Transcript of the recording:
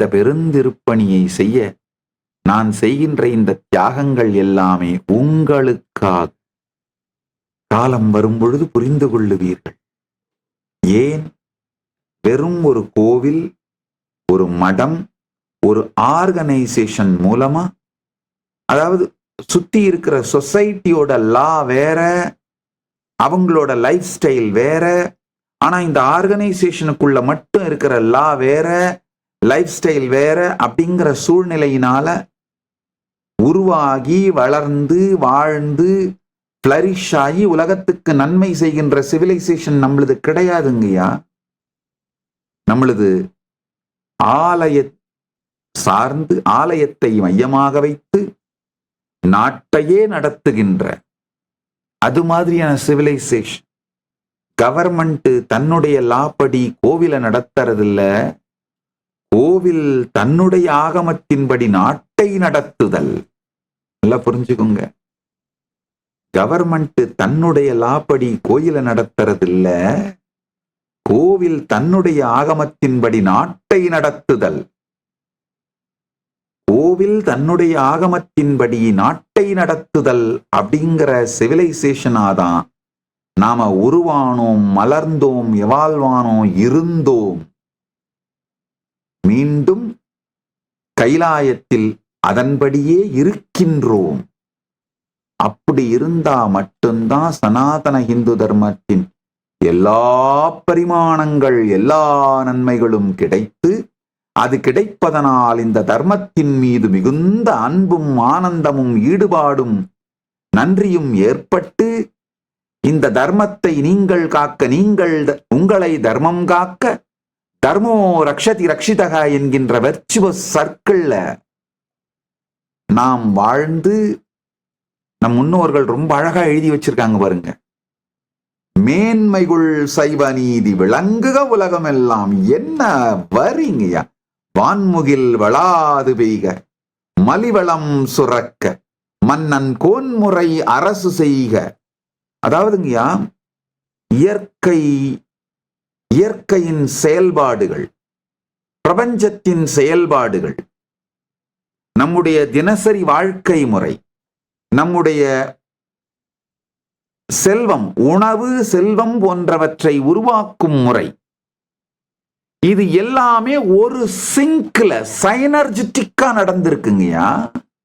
இந்த பெருந்திருப்பணியை செய்ய நான் செய்கின்ற இந்த தியாகங்கள் எல்லாமே உங்களுக்காக. காலம் வரும்பொழுது புரிந்து கொள்ளுவீர்கள். ஏன்? வெறும் ஒரு கோவில் ஒரு மடம் ஒரு ஆர்கனைசேஷன் மூலமா? அதாவது சுத்தி இருக்கிற சொசைட்டியோட லா வேற அவங்களோட லைஃப் ஸ்டைல் வேற ஆனா இந்த ஆர்கனைசேஷனுக்குள்ள மட்டும் இருக்கிற லா வேற லைஃப் ஸ்டைல் வேற அப்படிங்கிற சூழ்நிலையினால உருவாகி வளர்ந்து வாழ்ந்து ஃப்ளரிஷ் ஆகி உலகத்துக்கு நன்மை செய்கின்ற சிவிலைசேஷன் நம்மளது கிடையாதுங்கய்யா. நம்மளது ஆலய சார்ந்து ஆலயத்தை மையமாக வைத்து நாட்டையே நடத்துகின்ற அது மாதிரியான சிவிலைசேஷன் கவர்மெண்ட் தன்னுடைய லாப்படி கோவிலை நடத்துறதில்ல. கோவில் தன்னுடைய ஆகமத்தின்படி நாட்டை நடத்துதல். நல்லா புரிஞ்சுக்கோங்க. கவர்மெண்ட் தன்னுடைய லாப்படி கோயிலை நடத்துறது இல்ல கோவில் தன்னுடைய ஆகமத்தின்படி நாட்டை நடத்துதல். கோவில் தன்னுடைய ஆகமத்தின்படி நாட்டை நடத்துதல் அப்படிங்கிற சிவிலைசேஷனாதான் நாம உருவானோம் மலர்ந்தோம் எவாழ்வானோம் இருந்தோம். மீண்டும் கைலாயத்தில் அதன்படியே இருக்கின்றோம். அப்படி இருந்தா மட்டும்தான் சனாதன இந்து தர்மத்தின் எல்லா பரிமாணங்கள் எல்லா நன்மைகளும் கிடைத்து அது கிடைப்பதனால் இந்த தர்மத்தின் மீது மிகுந்த அன்பும் ஆனந்தமும் ஈடுபாடும் நன்றியும் ஏற்பட்டு இந்த தர்மத்தை நீங்கள் காக்க நீங்கள் உங்களை தர்மம் காக்க தர்மோ ரக்ஷதி ரக்ஷிதகா என்கின்ற வெர்ச்சுவஸ் சர்க்கிள்ல நாம் வாழ்ந்து நம் முன்னோர்கள் ரொம்ப அழகா எழுதி வச்சிருக்காங்க பாருங்க. மேன்மைகுள் சைவ நீதி விளங்குக உலகம் எல்லாம் என்ன வரிங்கய்யா வான்முகில் வளாது பெய்க மலிவளம் சுரக்க மன்னன் கோன்முறை அரசு செய்க. அதாவதுங்கய்யா இயற்கை இயற்கையின் செயல்பாடுகள் பிரபஞ்சத்தின் செயல்பாடுகள் நம்முடைய தினசரி வாழ்க்கை முறை நம்முடைய செல்வம் உணவு செல்வம் போன்றவற்றை உருவாக்கும் முறை இது எல்லாமே ஒரு சிங்க்ல சைனர்ஜிட்டிக்கா நடந்திருக்குங்கய்யா.